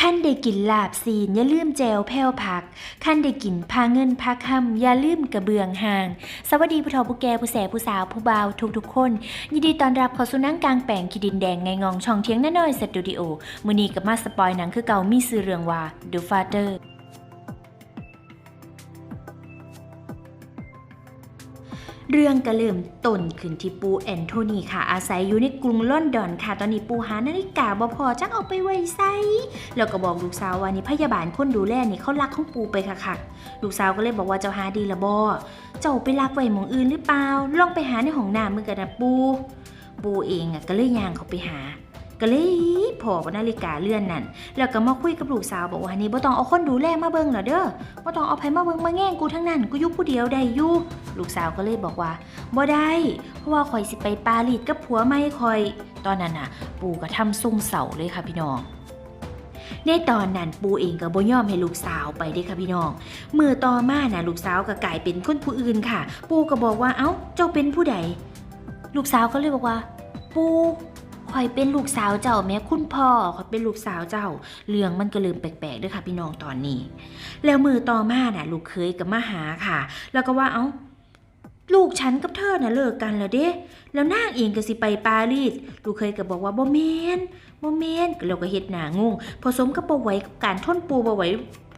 ขั้นได้กินลาบซีนอย่าลืมแจวแพ้วผัก ขั้นได้กินพาเงินพาคำอย่าลืมกระเบื้องห่าง สวัสดีผู้ทอผู้แก่ผู้แสผู้สาวผู้บ่าวทุกทุกคน ยินดีต้อนรับเข้าสู่นังกลางแปลงขีดินแดงไงงองช่องเทียงน้อยสตูดิโอมือนี้กับมาสปอยหนังคือเก่ามีซื้อเรื่องว่า The Father เรื่องกระเริ่มต้นขึ้นที่ปูแอนโทนีค่ะ อาศัยอยู่ในกรุงลอนดอนค่ะ ตอนนี้ปูหานาฬิกาบ่พอจักเอาไปไว้ไซแล้วก็บอกลูกสาวว่านี่พยาบาลคนดูแลนี่เขารักของปูไปค่ะค่ะลูกสาวก็เลยบอกว่าเจ้าหาดีละบ่เจ้าไปรักไว้หมองอื่นหรือเปล่า ลองไปหาในห้องน้ำมือกันนะปู ปูเองอะก็เลยยางเขาไปหา ก็เลยพอกับนาฬิกาเลื่อนนั่นแล้วก็มาคุยกับลูกสาวบอกว่านี่บ่ต้องเอาคนดูแลมาเบิ่งเหรอเด้อบ่ต้องเอาไผมาเบิ่งมาแง่งกูทั้งนั้นกูอยู่ผู้เดียวได้อยู่ลูกสาวก็เลยบอกว่าบ่ได้เพราะว่าข่อยสิไปปารีสกับผัวไม่ข่อย ตอนนั้นน่ะ ปู่ก็ทำทรงเสาเลยค่ะพี่น้องในตอนนั้นปูเองก็บ่ยอมให้ลูกสาวไปเด้ค่ะพี่น้องเมื่อต่อมาน่ะลูกสาวก็กลายเป็นคนผู้อื่นค่ะ ปูก็บอกว่าเอ้าเจ้าเป็นผู้ใด ลูกสาวก็เลยบอกว่า ปู ข่อยเป็นลูกสาวเจ้าแม่คุณพ่อข่อยเป็นลูกสาวเจ้า เรื่องมันก็เริ่มแปลกๆด้วยค่ะ พี่น้องตอนนี้ แล้วมือต่อมาน่ะ ลูกเคยกับมาหาค่ะ แล้วก็ว่าเอ้าลูกฉันกับเธอน่ะเลิกกันแล้วเด้แล้วนางเองก็สิไปปารีส ลูกเคยก็บอกว่าบ่แมนบ่แมนเราก็เฮ็ดหนางงผสมกับบ่ไหวกับการทนปูบ่ไหว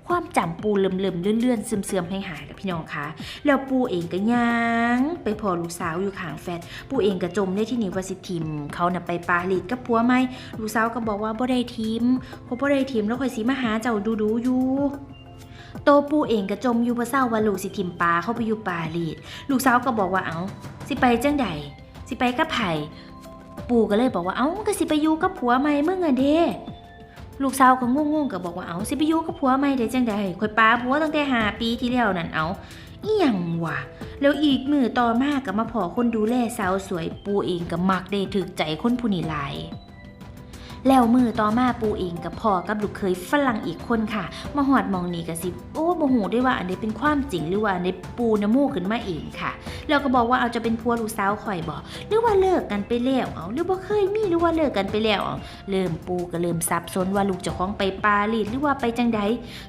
ความจำปูเลื่อมๆเลื่อนๆซึมๆให้หายกับพี่น้องคะแล้วปูเองก็ย่างไปพอลูกสาวอยู่ข้างแฟดปูเองก็จมในที่นี่ว่าสิทิม เขาน่ะไปปารีสกับผัวไหมลูกสาวก็บอกว่าบ่ได้ทิมเพราะบ่ได้ทิมแล้วคอยสิมาหาเจ้าดูๆอยู่โตปูเองก็จมอยู่บ่เศร้าว่าลูกสิทิมปลาเข้าไปอยู่ปารีสลูกสาวก็บอกว่าเอา้าสิไปจังใดสิไปกับไผปู่ก็เลยบอกว่าเอ้าก็สิไปอยู่กับผัวใหม่เมื่อไงเด้ ลูกสาวก็งงๆก็บอกว่าเอาสิไปอยู่กับผัวใหม่ได้จังใดข่อยปาผัวตั้งแต่หาปีที่แล้วนั่นเอาอีหยังวะแล้วอีกมือต่อมาก็มาพอคนดูแลสาวสวยปูเองก็มักได้ถึกใจคนผู้นี้หลาย แล้วมือต่อมาปูเองกับพ่อกับลูกเคยฝรั่งอีกคนค่ะ มาหอดมองนี่กะสิโอ้โมโหได้ว่าอันนี้เป็นความจริงหรือว่าอันนี้ปูน้ำมูกขึ้นมาเองค่ะแล้วก็บอกว่าเอาจะเป็นพัวลูกสาวข่อยบอกหรือว่าเลิกกันไปแล้วเอาหรือว่าเคยมีหรือว่าเลิกกันไปแล้วเอาเริ่มปูก็เริ่มสับสนว่าลูกเจ้าของไปปารีสหรือว่าไปจังใด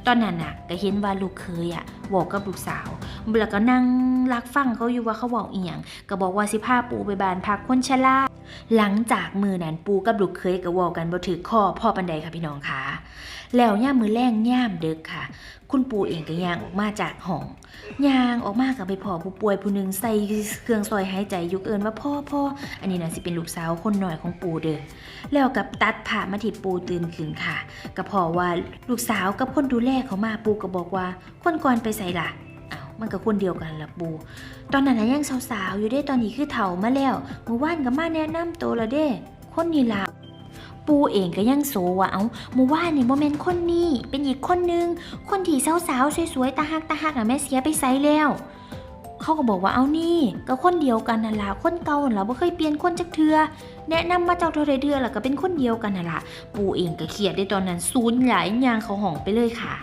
ตอนนั้นน่ะก็เห็นว่าลูกเคยอะ บอกกับลูกสาวแล้วก็นั่งรักฟังเขาอยู่ว่าเขาบอกอีหยังก็บอกว่าสิพาปูไปบ้านพักคนชราหลังจากมือนั้นปูกับลูกเคยก็เวอกันบ่ถือข้อพ่อปันใดค่ะพี่น้องคะ แล้วย่ามมือแรงย่ามเดึกค่ะ คุณปู่เองก็ย่างออกมาจากห้องย่างออกมากับไปพอผู้ป่วยผู้หนึ่งใส่เครื่องซอยหายใจยุกเอินว่าพ่อพ่ออันนี้นะสิเป็นลูกสาวคนหน่อยของปู่เด้อแล้วกับตัดผ่ามาที่ปู่ตื่นขึ้นค่ะก็พอว่าลูกสาวกับคนดูแลเขามาปู่ก็บอกว่าคนก่อนไปใส่ล่ะอ้ามันก็คนเดียวกันละปู ตอนนั้นนะยังสาวๆ อยู่เด้ตอนนี้คือเฒ่ามาแล้วเมื่อวานก็มาแนะนำตัวและเด้ คนนี้ล่ะ ปูเองก็ยังโซว่าเอาเมื่อวานนี่บ่แม่นคนนี้เป็นอีกคนนึง คนที่สาวๆสวยๆตาฮักตาฮักอะแม่เสียไปไสแล้ว เขาก็บอกว่าเอานี่ ก็คนเดียวกันน่ะล่ะคนเก่าน่ะล่ะบ่เคยเปลี่ยนคนจักเทือแนะนำมาเจ้าเท่าเดือแล้วก็เป็นคนเดียวกันน่ะล่ะปูเองก็เครียดได้ตอนนั้นซูนหลายยางเขาห้องไปเลยค่ะ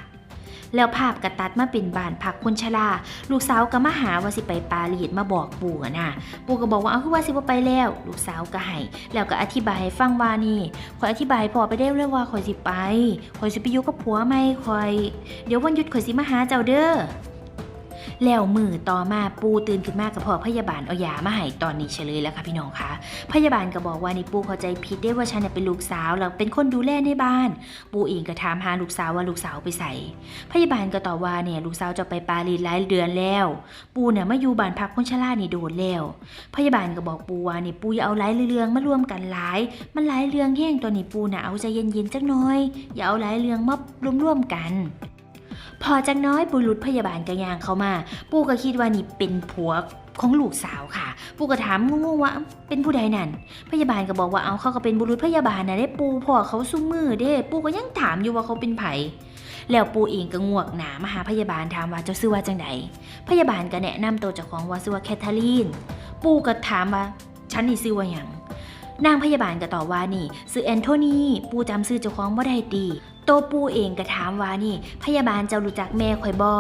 แล้วภาพกระตัดมาเป็นบ้านผักคนชราลูกสาวก็มาหาว่าสิไปปารีสมาบอกปู่นะปู่ก็บอกว่าเอาคือว่าสิบ่ไปแล้ว ลูกสาวก็ให้แล้วก็อธิบายให้ฟังว่านี่คอยอธิบายพอไปได้เลยว่าคอยสิไปคอยสิไปอยู่กับผัวไม่คอย เดี๋ยววันหยุดคอยสิมาหาเจ้าเด้อ แล้วมือต่อมาปูตื่นขึ้นมากับพอพยาบาลเอายามาให้ตอนนี้เฉลยแล้วค่ะพี่น้องคะพยาบาลก็บอกว่านี่ปูเข้าใจผิดได้ว่าฉันน่ะเป็นลูกสาวแล้วเป็นคนดูแลในบ้าน ปูเองก็ถามหาลูกสาวว่าลูกสาวไปใส่พยาบาลก็ตอบว่าเนี่ยลูกสาวจะไปปารีสหลายเดือนแล้ว ปูเนี่ยมาอยู่บ้านพักคนชรานี่โดนแล้วพยาบาลก็บอกปูว่านี่ปูอย่าเอาหลายเรื่องมารวมกันหลาย มันหลายเรื่องแห้งตัวนี้ปูน่ะเอาใจเย็นๆจักหน้อยอย่าเอาหลายเรื่องมารวมๆกัน พอจักน้อยบุรุษพยาบาลก็ย่างเขามา ปูก็คิดว่านี่เป็นผัวของลูกสาวค่ะ ปูก็ถามงงๆว่าเป็นผู้ใดนั่น พยาบาลก็บอกว่าเอาเขาก็เป็นบุรุษพยาบาลนะได้ปูพ่อเขาสู้มมือเด้ปูก็ยังถามอยู่ว่าเขาเป็นไผแล้วปูเองก็งวกหนามาหาพยาบาลถามว่าเจ้าซื้อว่าจังใดพยาบาลก็แนะนำตัวเจ้าของว่าซื้อว่าแคทเธอรีน ปูก็ถามว่าฉันนี่ซื้อว่าหยังนางพยาบาลก็ตอบว่านี่ซื้อแอนโทนี ปูจำซื้อเจ้าของบ่าได้ดี โตปูเองก็ถามว่านี่ พยาบาลเจ้ารู้จักแม่ข่อยบอ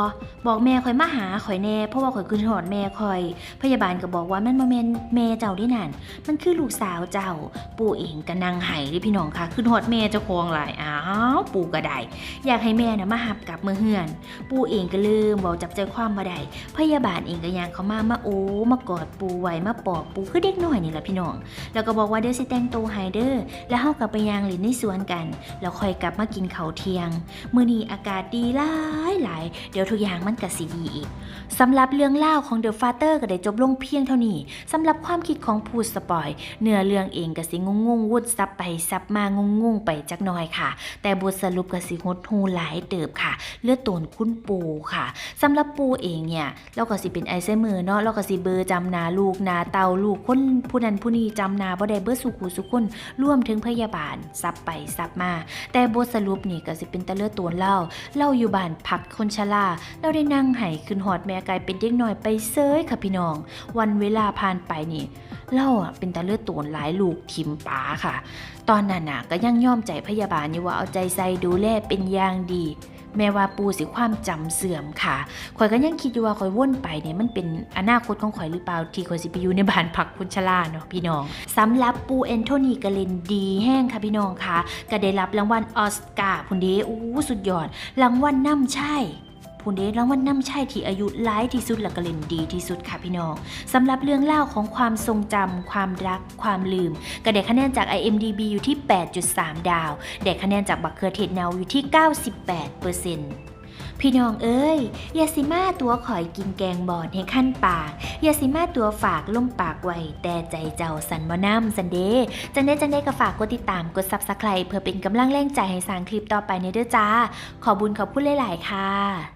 บอกแม่ข่อยมาหาข่อยแน่เพราะว่าข่อยคืนหอดแม่ข่อย พยาบาลก็บอกว่ามันบ่แม่นแม่เจ้าที่นั่น มันคือลูกสาวเจ้า ปูเองก็นั่งไห้เด้พี่น้องค่ะคืนหอดแม่เจ้าของหลายอ้าวปูก็ได้อยากให้แม่น่ะมาหับกลับเมื่อเฮือน ปูเองก็ลืมบอกจับใจความบ่ได้พยาบาลเองก็ยังเขามามาโอ้มากอดปูไว้มาปอบปูคือเด็กน้อยนี่แหละพี่น้อง แล้วก็บอกว่าเดี๋ยวสิแต่งตัวให้เด้อแล้วเฮากลับไปยางเลินในสวนกันแล้วค่อยกลับมากินขาเทียง มื้อนี้อากาศดีหลายหลาย เดี๋ยวทุกอย่างมันก็สิดีอีกสำหรับเรื่องเล่าของ The Father ก็ได้จบลงเพียงเท่านี้สำหรับความคิดของผู้สปอย เนื้อเรื่องเองก็สิงงงวุดซับไปซับมางงงไปจักหน่อยค่ะ แต่บทสรุปก็สิหดหูหลายเติบค่ะ เลือดตนคุณปูค่ะสำหรับปูเองเนี่ยเราก็สิเป็นไอเซเมอร์เนาะเราก็สิเบอร์จำนาลูกนาเตาลูกคนผู้นั้นผู้นี้จำนาบ่ได้เบอร์สุขุสุคนรวมถึงพยาบาลซับไปซับมา แต่บทสรุปนี่ก็สิเป็นตะเลือดตนเล่าเล่าอยู่บ้านพักคนชราเราได้นั่งไห้ขึ้นหอดแม่กลายเป็นเด็กน้อยไปเซยค่ะพี่น้อง วันเวลาผ่านไปนี่เล่าอะเป็นตาเลือดตูนหลายลูกทิมป๋าค่ะ ตอนนั้นน่ะก็ยังย่อมใจพยาบาลอยู่ว่าเอาใจใส่ดูแลเป็นอย่างดี แม้ว่าปูสิความจำเสื่อมค่ะข่อยก็ยังคิดอยู่ว่าข่อยว่นไปเนี่ยมันเป็นอนาคตของข่อยหรือเปล่าที่ข่อยสิไปอยู่ในบ้านพักคนชราเนาะพี่น้องสำหรับปูแอนโทนีกาเลนดีแห้งค่ะพี่น้องค่ะก็ได้รับรางวัลออสการ์พุ่นเดอู้สุดยอด รางวัลนำใช่ พุ่นเดรางวัลนำใช่ที่อายุหลายที่สุดและก็เล่นดีที่สุดค่ะพี่น้องสำหรับเรื่องเล่าของความทรงจำความรัก ความลืม ก็ได้คะแนนจาก IMDB อยู่ที่ 8.3 ดาว ได้คะแนนจากบักเขือเทศเนาอยู่ที่ 98%พี่น้องเอ้ย ยาสิมาตัวข่อยกินแกงบอดให้ขั้นปาก ยาสิมาตัวฝากล่มปากไว้แต่ใจเจ้าสันบ่น้ำสันเดจังได้จังได้ก็ฝากกดติดตามกดซับสไครต์เพื่อเป็นกำลังแรงใจให้สร้างคลิปต่อไปในเด้อจ้า ขอบุญขอบคุณหลาย ๆ ค่ะ